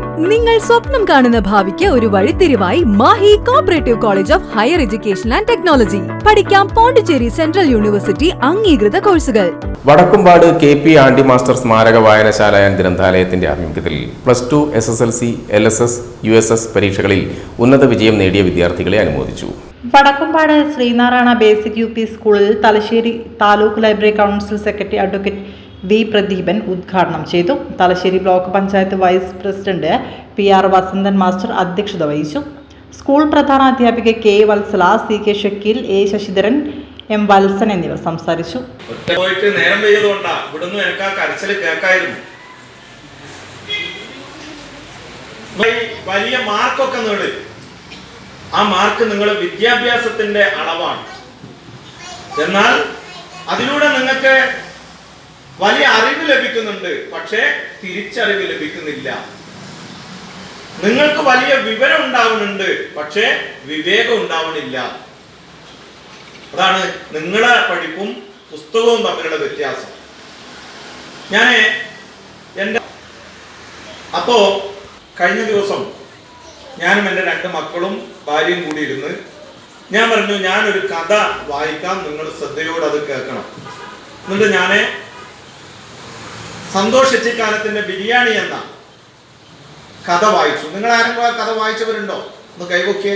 നിങ്ങൾ സ്വപ്നം കാണുന്ന ഭാവിക്ക് ഒരു വഴിത്തിരിവായി Mahe cooperative college of higher education and technology പഠിക്കാം പോണ്ടിച്ചേരി സെൻട്രൽ യൂണിവേഴ്സിറ്റി അംഗീകൃത കോഴ്സുകൾ. Vadakkumpad K P Andi master സ്മാരക വായനശാല ആൻഡ് ഗ്രന്ഥാലയത്തിന്റെ ആഭിമുഖ്യത്തിൽ plus two S S L C L S S U S S പരീക്ഷകളിൽ ഉന്നത വിജയം നേടിയ വിദ്യാർത്ഥികളെ അനുമോദിച്ചു. Vadakkumpad Sreenarayana basic U P സ്കൂളിൽ Thalassery taluk library council secretary advocate V Pradeepan ഉദ്ഘാടനം ചെയ്തു. Thalassery block panchayat vice president P R Vasanthan master അധ്യക്ഷത വഹിച്ചു. സ്കൂൾ പ്രധാന അധ്യാപിക K Valsala C K Shakeel A Sasidharan M Valsan എന്നിവർ സംസാരിച്ചു. എനിക്ക് ആ വലിയ മാർക്കൊക്കെ നേടി ആ മാർക്ക് നിങ്ങളുടെ വിദ്യാഭ്യാസത്തിന്റെ അളവാണ്. എന്നാൽ അതിലൂടെ നിങ്ങൾക്ക് വലിയ അറിവ് ലഭിക്കുന്നുണ്ട് പക്ഷേ തിരിച്ചറിവ് ലഭിക്കുന്നില്ല. നിങ്ങൾക്ക് വലിയ വിവരം ഉണ്ടാവുന്നുണ്ട് പക്ഷേ വിവേകം ഉണ്ടാവണില്ല. അതാണ് നിങ്ങളെ പഠിപ്പും പുസ്തകവും തമ്മിലുള്ള വ്യത്യാസം. ഞാൻ എന്റെ അപ്പോ കഴിഞ്ഞ ദിവസം ഞാനും എന്റെ രണ്ട് മക്കളും ഭാര്യയും കൂടി ഇരുന്ന് ഞാൻ പറഞ്ഞു ഞാനൊരു കഥ വായിക്കാം നിങ്ങൾ ശ്രദ്ധയോടെ അത് കേൾക്കണം. എന്നിട്ട് ഞാൻ സന്തോഷ് കാലത്തിന്റെ ബിരിയാണി എന്ന കഥ വായിച്ചു. നിങ്ങൾ ആരെങ്കിലും ആ കഥ വായിച്ചവരുണ്ടോ? ഒന്ന് കൈവക്കിയേ